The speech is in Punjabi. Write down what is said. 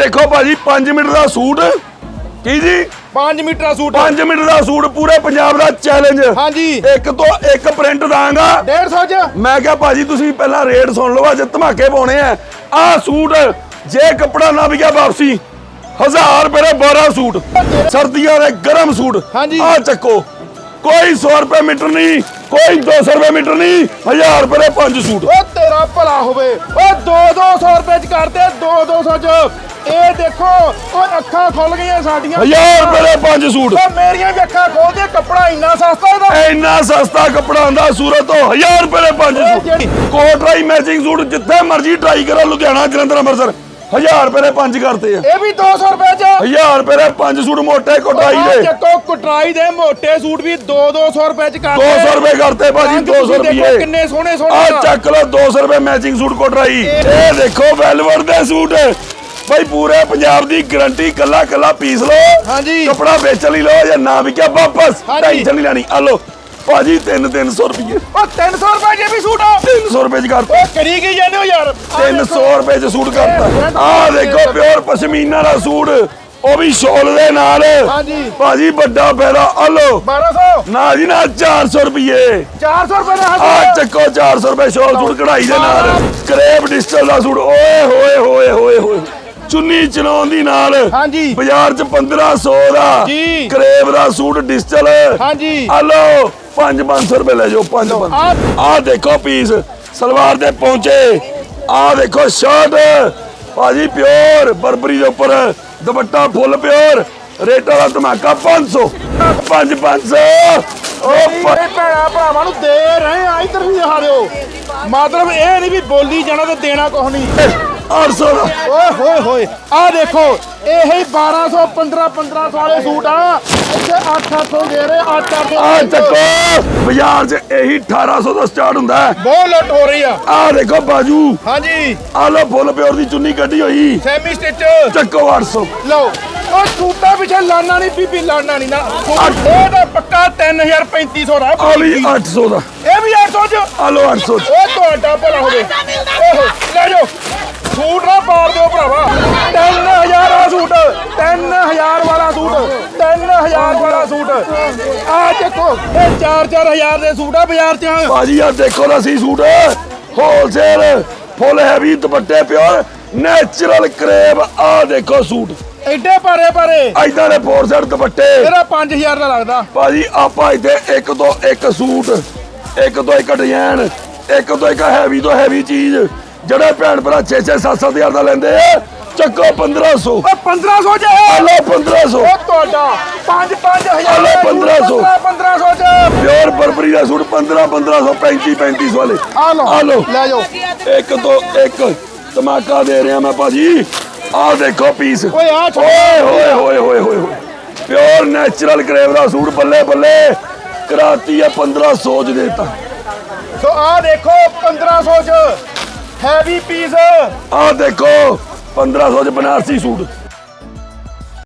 ਦੇਖੋ ਭਾਜੀ 5 ਮਿੰਟ ਦਾ ਸੂਟ। ਕੀ ਜੀ? 5 ਮੀਟਰ ਦਾ ਸੂਟ 5 ਮਿੰਟ ਦਾ ਸੂਟ ਪੂਰੇ ਪੰਜਾਬ ਦਾ ਚੈਲੰਜ ਹਾਂਜੀ। ਇੱਕ ਤੋਂ ਇੱਕ ਪ੍ਰਿੰਟ ਦਾਂਗਾ। 150 ਚ। ਮੈਂ ਕਿਹਾ ਭਾਜੀ ਤੁਸੀਂ ਪਹਿਲਾਂ ਰੇਟ ਸੁਣ ਲਓ ਅੱਜ ਧਮਾਕੇ ਪਾਉਣੇ ਆ। ਆਹ ਸੂਟ ਜੇ ਕੱਪੜਾ ਨਾ ਵਿਕਿਆ ਵਾਪਸੀ 1000 ਰੁਪਏ ਦੇ 12 ਸੂਟ। ਸਰਦੀਆਂ ਦੇ ਗਰਮ ਸੂਟ। ਹਾਂਜੀ। ਆਹ ਚੱਕੋ। ਕੋਈ 100 ਰੁਪਏ ਮੀਟਰ ਨਹੀਂ ਕੋਈ 200 ਰੁਪਏ ਮੀਟਰ ਨਹੀਂ 1000 ਰੁਪਏ ਦੇ ਪੰਜ ਸੂਟ। ਉਹ ਤੇਰਾ ਭਲਾ ਹੋਵੇ। ਉਹ 2-200 ਰੁਪਏ ਚ ਕਰਦੇ 2-200 ਚ। ਇਹ ਦੇਖੋ ਉਹ ਅੱਖਾਂ ਖੁੱਲ ਗਈਆਂ ਸਾਡੀਆਂ। 1000 ਰੁਪਏ ਦੇ ਪੰਜ ਸੂਟ। ਉਹ ਮੇਰੀਆਂ ਵੀ ਅੱਖਾਂ ਖੋਲਦੀਆਂ ਕੱਪੜਾ ਇੰਨਾ ਸਸਤਾ ਇਹਦਾ। ਇੰਨਾ ਸਸਤਾ ਕੱਪੜਾ ਆਂਦਾ ਸੂਰਤ ਤੋਂ। 1000 ਰੁਪਏ ਦੇ ਪੰਜ ਸੂਟ। ਕੋਟ ਰਾਈ ਮੈਚਿੰਗ ਸੂਟ ਜਿੱਥੇ ਮਰਜ਼ੀ ਟਰਾਈ ਕਰੋ ਲੁਧਿਆਣਾ ਜਲੰਧਰ ਅੰਮ੍ਰਿਤਸਰ। 1000 ਰੁਪਏ ਦੇ ਪੰਜ ਕਰਤੇ ਆ। ਇਹ ਵੀ 200 ਰੁਪਏ ਚ। 1000 ਰੁਪਏ ਦੇ ਪੰਜ ਸੂਟ ਮੋਟੇ ਕੋਟਾਈ ਦੇ। ਚੱਕੋ ਕਟਰਾਈ ਦੇ ਮੋٹے ਸੂਟ ਵੀ 2-200 ਰੁਪਏ ਚ ਕਰਦੇ। 200 ਰੁਪਏ ਕਰਤੇ ਭਾਜੀ ਰੰਗ 200 ਤੁਸੀਂ ਦੇਖੋ ਰੁਪਏ। ਕਿੰਨੇ ਸੋਹਣੇ ਸੋਹਣੇ ਆ। ਚੱਕ ਲਓ 200 ਰੁਪਏ ਮੈਚਿੰਗ ਸੂਟ ਕੋਟਰਾਈ। ਇਹ ਦੇਖੋ ਵੈਲਵਟ ਦੇ ਸੂਟ। ਭਾਈ ਪੂਰੇ ਪੰਜਾਬ ਦੀ ਗਾਰੰਟੀ ਕੱਲਾ ਕੱਲਾ ਪੀਸ ਲਓ ਹਾਂਜੀ। ਕਪੜਾ ਵੇਚਣ ਲਈ ਲਓ ਜਾਂ ਨਾ ਵਿਕਿਆ ਵਾਪਸ। ਟੈਨਸ਼ਨ ਨਹੀਂ ਲੈਣੀ। ਆ ਲਓ ਭਾਜੀ 3 300 ਰੁਪਏ ਉਹ 300 ਰੁਪਏ ਚ ਵੀ ਸੂਟ ਆ। 300 ਰੁਪਏ ਚ ਕਰਤਾ ਉਹ ਕਰੀ ਕੀ ਜਾਂਦੇ ਹੋ ਯਾਰ? ਆਹ 300 ਰੁਪਏ ਚ ਸੂਟ ਕਰਤਾ ਆ ਦੇਖੋ ਪਿਓਰ ਪਸ਼ਮੀਨਾ ਦਾ ਸੂਟ ਉਹ ਵੀ ਸ਼ੋਲ ਦੇ ਨਾਲ। ਹਾਂਜੀ। ਭਾਜੀ ਵੱਡਾ ਫਾਇਦਾ ਆ ਲਓ। 1200 ਨਾ ਜੀ ਨਾ 400 ਰੁਪਏ 400 ਰੁਪਏ ਦਾ ਆ ਚੱਕੋ 400 ਰੁਪਏ ਸ਼ੋਲ ਸੂਟ ਕਢਾਈ ਦੇ ਨਾਲ। ਕਰੇਪ ਡਿਜੀਟਲ ਦਾ ਸੂਟ ਓਏ ਹੋਏ ਹੋਏ ਹੋਏ ਹੋਏ। ਚੁੰਨੀ ਚਲਾਉਣ ਦੀ ਨਾਲ ਹਾਂਜੀ। ਬਾਜ਼ਾਰ ਚ 1500 ਦਾ ਜੀ। ਕਰੇਪ ਦਾ ਸੂਟ ਡਿਜੀਟਲ। ਹਾਂਜੀ। ਆ ਲਓ 5-500 ਰੁਪਏ ਲੈ ਜਾਓ 5 ਆ- ਦੇਖੋ ਪੀਸ ਸਲਵਾਰ ਦੇ ਪਹੁੰਚੇ ਆ ਦੇਖੋ ਸ਼ਰਟ ਭਾਜੀ ਪਿਓਰ ਬਰਬਰੀ ਦੇ ਉੱਪਰ ਦੁਪੱਟਾ ਫੁੱਲ ਪਿਓਰ ਰੇਟਾਂ ਦਾ ਧਮਾਕਾ 500 5 500 ਓ ਪ- ਇਹ ਭੈਣਾ ਭਰਾਵਾਂ ਨੂੰ ਦੇ ਰਹੇ ਆ ਇਧਰ ਦਿਖਾ ਦਿਓ ਮਤਲਬ ਇਹ ਨਹੀਂ ਵੀ ਬੋਲੀ ਜਾਣਾ ਤੇ ਦੇਣਾ ਕੁਛ ਨਹੀਂ। 800 ਦਾ। ਓਏ ਹੋਏ ਹੋਏ ਆ ਦੇਖੋ ਇਹ ਹੀ 1200 15 1500 ਵਾਲੇ ਸੂਟ ਆ। ਇੱਥੇ 800 ਦੇ ਰਹੇ 800 ਆ ਚੱਕੋ ਬਾਜ਼ਾਰ 'ਚ ਇਹੀ 1800 ਦਾ ਸਟਾਰਟ ਹੁੰਦਾ ਹੈ। ਬਹੁਤ ਲੁੱਟ ਹੋ ਰਹੀ ਆ। ਆ ਦੇਖੋ ਬਾਜੂ। ਹਾਂਜੀ। ਆ ਲੋ ਫੁੱਲ ਪਿਓਰ ਦੀ ਚੁੰਨੀ ਕੱਢੀ ਹੋਈ। Semi stitch. ਚੱਕੋ 800 ਲਓ ਉਹ ਸੂਟਾਂ ਪਿੱਛੇ ਲਾਣਾ ਨਹੀਂ ਬੀਬੀ ਲਾਣਾ ਨਹੀਂ ਨਾ। ਇਹ ਤਾਂ ਪੱਕਾ 3000 3500 ਦਾ। ਆ 800 ਦਾ। ਇਹ ਵੀ 800 ਚ। ਆ ਲੋ 800 'ਚ। ਉਹ ਤੁਹਾਡਾ ਭਲਾ ਹੋਵੇ। ਓਹੋ ਲੈ ਜਾਓ। ਸੂਟ ਨਾ ਪਾੜ ਦਿਓ ਭਰਾਵਾ। 3000 ਵਾਲਾ ਸੂਟ 3000 ਵਾਲਾ ਸੂਟ 3000 ਵਾਲਾ ਸੂਟ। ਆ ਦੇਖੋ ਇਹ 4-4000 ਦੇ ਸੂਟ ਆ ਬਾਜ਼ਾਰ 'ਚ। ਭਾਜੀ ਆ ਦੇਖੋ ਨਾ ਸੀ ਸੂਟ। ਹੋਲਸੇਲ ਫੁੱਲ ਹੈਵੀ ਦੁਪੱਟੇ ਪਿਓਰ ਨੈਚੁਰਲ ਕਰੇਬ ਆ ਦੇਖੋ ਸੂਟ। ਐਡੇ ਭਾਰੇ ਭਾਰੇ। ਐਦਾਂ ਦੇ ਫੋਰ ਸੈਟ ਦੁਪੱਟੇ। ਇਹਦਾ 5000 ਦਾ ਲੱਗਦਾ। ਭਾਜੀ ਆਪਾਂ ਇੱਥੇ ਇੱਕ ਤੋਂ ਇੱਕ ਸੂਟ ਇੱਕ ਤੋਂ ਇੱਕ ਡਿਜ਼ਾਈਨ ਇੱਕ ਤੋਂ ਇੱਕ ਹੈਵੀ ਤੋਂ ਹੈਵੀ ਚੀਜ਼। ਜਿਹੜੇ ਭੈਣ ਭਰਾ 6 6 7 7 ਹਜ਼ਾਰ ਦਾ ਲੈਂਦੇ ਆ ਚੱਕੋ 1500 ਉਹ 1500 ਚ। ਆ ਹੈ ਲਓ 1500 ਉਹ ਤੁਹਾਡਾ 5-5000 ਹਲੋ, 1500 1500 ਚ। ਪਿਓਰ ਬਰਬਰੀ ਦਾ ਸੂਟ 15 1500 35 3500 ਵਾਲੇ। ਆ ਆ ਲਓ। ਲੈ ਜਾਓ। ਇੱਕ ਤੋਂ ਇੱਕ ਧਮਾਕਾ ਦੇ ਰਿਹਾ ਮੈਂ ਭਾਜੀ। ਆਹ ਦੇਖੋ ਪੀਸ। ਓਏ ਆ ਹੋਏ ਹੋਏ ਹੋਏ ਹੋਏ ਪਿਓਰ ਨੈਚੁਰਲ ਕਰੇਵ ਦਾ ਸੂਟ ਬੱਲੇ ਬੱਲੇ। ਕਰਾਤੀ ਆ 1500 ਚ ਦੇਤਾ। ਸੋ ਆ ਦੇਖੋ 1500 ਚ। ਹੈਵੀ ਪੀਸ ਆਹ ਦੇਖੋ 1500 ਚ ਬਨਾਰਸੀ ਸੂਟ।